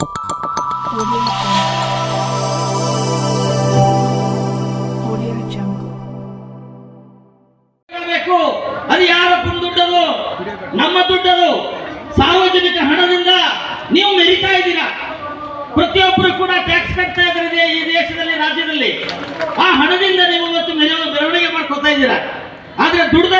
ಅದು ಯಾರಪ್ಪನ ದುಡ್ಡದು? ನಮ್ಮ ದುಡ್ಡದು. ಸಾರ್ವಜನಿಕ ಹಣದಿಂದ ನೀವು ಮೆರಿತಾ ಇದ್ದೀರಾ? ಪ್ರತಿಯೊಬ್ಬರು ಕೂಡ ಟ್ಯಾಕ್ಸ್ ಕಟ್ತಾ ಇದ್ದಾರೆ ಈ ದೇಶದಲ್ಲಿ, ರಾಜ್ಯದಲ್ಲಿ. ಆ ಹಣದಿಂದ ನೀವು ಇವತ್ತು ಮೆರವ- ಮೆರವಣಿಗೆ ಮಾಡ್ಕೊತಾ ಇದ್ದೀರಾ? ಆದ್ರೆ ದುಡ್ಡ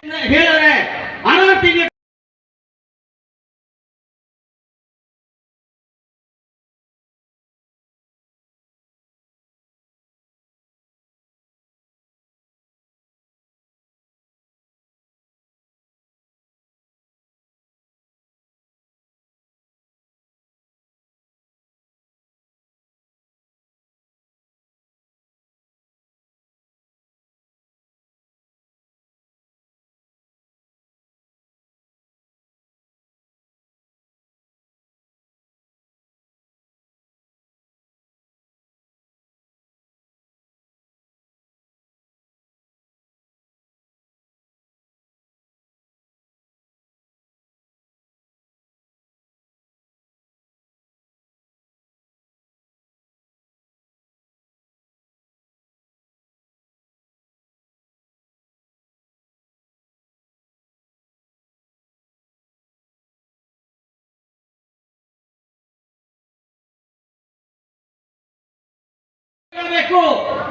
ಬೇಕು.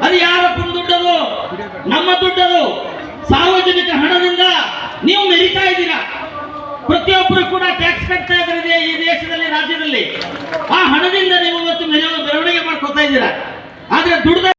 ಅದು ಯಾರಪ್ಪನ ದುಡ್ಡದು? ನಮ್ಮ ದುಡ್ಡದು. ಸಾರ್ವಜನಿಕ ಹಣದಿಂದ ನೀವು ಮೆರಿತಾ ಇದ್ದೀರಾ? ಪ್ರತಿಯೊಬ್ಬರು ಕೂಡ ಟ್ಯಾಕ್ಸ್ ಕಟ್ತಾ ಇದ್ರೆ ಈ ದೇಶದಲ್ಲಿ, ರಾಜ್ಯದಲ್ಲಿ. ಆ ಹಣದಿಂದ ನೀವು ಇವತ್ತು ಮೆರೆಯುವ ಮೆರವಣಿಗೆ ಮಾಡ್ಕೊತಾ ಇದ್ದೀರಾ? ಆದ್ರೆ ದುಡ್ಡ